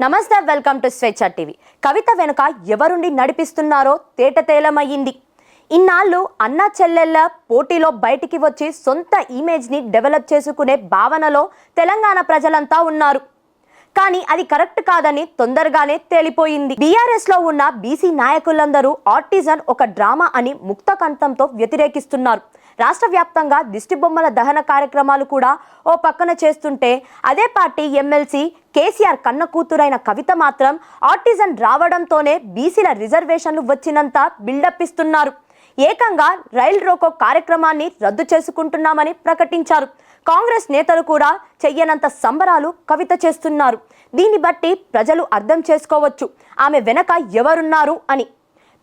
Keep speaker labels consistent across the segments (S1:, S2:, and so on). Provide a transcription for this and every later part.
S1: నమస్తే welcome to Swecha TV. Kavitha వెనుక ఎవరుండి నడిపిస్తున్నారో తేటతేలమయ్యింది ఇన్నాళ్ళు అన్నా చెల్లెళ్ళ పోటీలో బయటికి వచ్చి సొంత ఇమేజ్ని డెవలప్ చేసుకునే భావనలో తెలంగాణ ప్రజలంతా ఉన్నారు. కానీ అది కరెక్ట్ కాదని తొందరగానే తేలిపోయింది. బీఆర్ఎస్లో ఉన్న బీసీ నాయకులందరూ ఆర్టిజన్ ఒక డ్రామా అని ముక్త కంఠంతో వ్యతిరేకిస్తున్నారు. రాష్ట్ర వ్యాప్తంగా దిష్టిబొమ్మల దహన కార్యక్రమాలు కూడా ఓ పక్కన చేస్తుంటే అదే పార్టీ ఎమ్మెల్సీ కేసీఆర్ కన్న కూతురైన కవిత మాత్రం ఆర్టిజన్ రావడంతోనే బీసీల రిజర్వేషన్లు వచ్చినంత బిల్డప్ ఇస్తున్నారు. ఏకంగా రైల్ రోకో కార్యక్రమాన్ని రద్దు చేసుకుంటున్నామని ప్రకటించారు. కాంగ్రెస్ నేతలు కూడా చెయ్యనంత సంబరాలు కవిత చేస్తున్నారు. దీన్ని బట్టి ప్రజలు అర్థం చేసుకోవచ్చు. ఆమె వెనక ఎవరున్నారు అని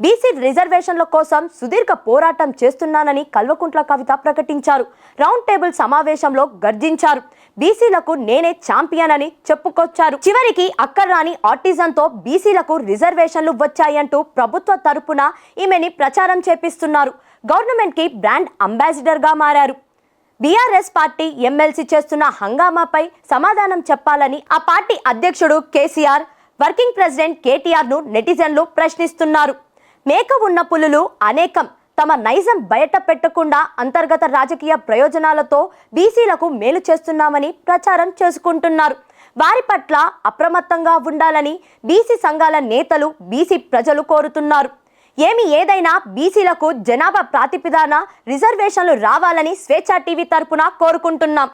S1: బీసీ రిజర్వేషన్ల కోసం సుదీర్ఘ పోరాటం చేస్తున్నానని కల్వకుంట్ల కవిత ప్రకటించారు. రౌండ్ టేబుల్ సమావేశంలో గర్జించారు. బీసీలకు నేనే ఛాంపియన్ అని చెప్పుకొచ్చారు. చివరికి అక్కర్రాని ఆర్టిజన్తో బీసీలకు రిజర్వేషన్లు వచ్చాయంటూ ప్రభుత్వ తరపున ఈమెని ప్రచారం చేపిస్తున్నారు. గవర్నమెంట్కి బ్రాండ్ అంబాసిడర్గా మారారు. బీఆర్ఎస్ పార్టీ ఎమ్మెల్సీ చేస్తున్న హంగామాపై సమాధానం చెప్పాలని ఆ పార్టీ అధ్యక్షుడు కేసీఆర్ వర్కింగ్ ప్రెసిడెంట్ కేటీఆర్ను నెటిజన్లు ప్రశ్నిస్తున్నారు. మేక ఉన్న పులులు అనేకం. తమ నైజం బయట పెట్టకుండా అంతర్గత రాజకీయ ప్రయోజనాలతో బీసీలకు మేలు చేస్తున్నామని ప్రచారం చేసుకుంటున్నారు. వారి పట్ల అప్రమత్తంగా ఉండాలని బీసీ సంఘాల నేతలు బీసీ ప్రజలు కోరుతున్నారు. ఏమి ఏదైనా బీసీలకు జనాభా ప్రాతిపదాన రిజర్వేషన్లు రావాలని స్వేచ్ఛ టీవీ తరపున కోరుకుంటున్నాం.